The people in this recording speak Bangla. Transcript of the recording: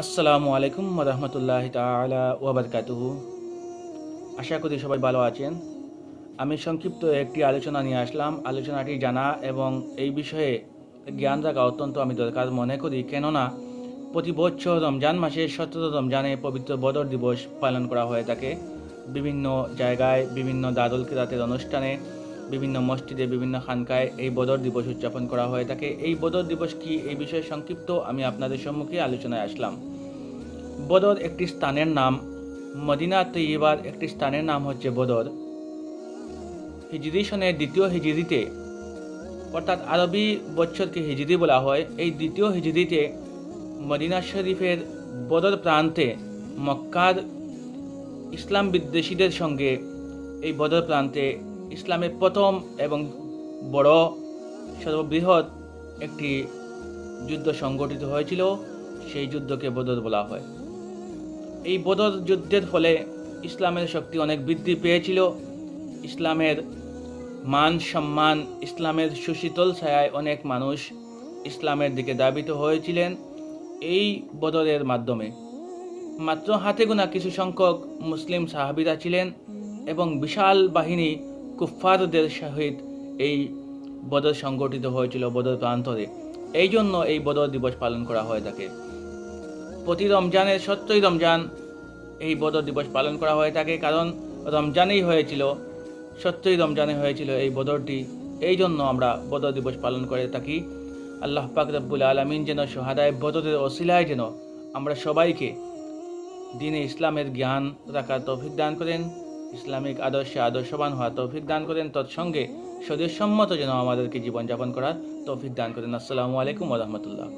আসসালামু আলাইকুম রহমতুল্লাহ তালা ওবরকাতুহু আশা করি সবাই ভালো আছেন। আমি সংক্ষিপ্ত একটি আলোচনা নিয়ে আসলাম। আলোচনাটি জানা এবং এই বিষয়ে জ্ঞান রাখা অত্যন্ত আমি দরকার মনে করি। কেননা প্রতি বছর রমজান মাসের সতেরো রমজানে পবিত্র বদর দিবস পালন করা হয়ে থাকে। বিভিন্ন জায়গায়, বিভিন্ন দাদুল কিরাতের অনুষ্ঠানে, বিভিন্ন মসজিদে, বিভিন্ন খানকায় এই বদর দিবস উদযাপন করা হয়ে থাকে। এই বদর দিবস কি এই বিষয়ে সংক্ষিপ্ত আমি আপনাদের সম্মুখে আলোচনায় আসলাম। বদর একটি স্থানের নাম, মদিনা তৈবার একটি স্থানের নাম হচ্ছে বদর। হিজরি সনের দ্বিতীয় হিজরিতে, অর্থাৎ আরবি বছরকে হিজরি বলা হয়, এই দ্বিতীয় হিজরিতে মদিনা শরীফের বদর প্রান্তে মক্কার ইসলাম বিদ্বেষীদের সঙ্গে এই বদর প্রান্তে ইসলামের প্রথম এবং বড় সর্ববৃহৎ একটি যুদ্ধ সংগঠিত হয়েছিল, সেই যুদ্ধকে বদর বলা হয়। এই বদর যুদ্ধের ফলে ইসলামের শক্তি অনেক বৃদ্ধি পেয়েছিল। ইসলামের মান সম্মান, ইসলামের সুশীতল ছায়ায় অনেক মানুষ ইসলামের দিকে দাবিত হয়েছিলেন এই বদরের মাধ্যমে। মাত্র হাতে গোনা কিছু সংখ্যক মুসলিম সাহাবিরা ছিলেন এবং বিশাল বাহিনী কুফফারদের সহিত এই বদর সংগঠিত হয়েছিল বদর প্রান্তরে। এই জন্য এই বদর দিবস পালন করা হয়ে থাকে। প্রতি রমজানের সত্যই রমজান এই বদর দিবস পালন করা হয়ে থাকে, কারণ রমজানেই হয়েছিল সত্যই রমজানে হয়েছিল এই বদরটি। এই জন্য আমরা বদর দিবস পালন করে থাকি। আল্লাহ পাক রব্বুল আলমিন যেন সোহাদায় বদরের অশিলায় যেন আমরা সবাইকে দিনে ইসলামের জ্ঞান রাখার তৌফিক দান করেন, ইসলামিক আদর্শে আদর্শবান হওয়ার তৌফিক দান করেন, তৎসঙ্গে শরীরসম্মত যেন আমাদেরকে জীবনযাপন করার তৌফিক দান করেন। আসসালামু আলাইকুম রহমতুল্লাহ।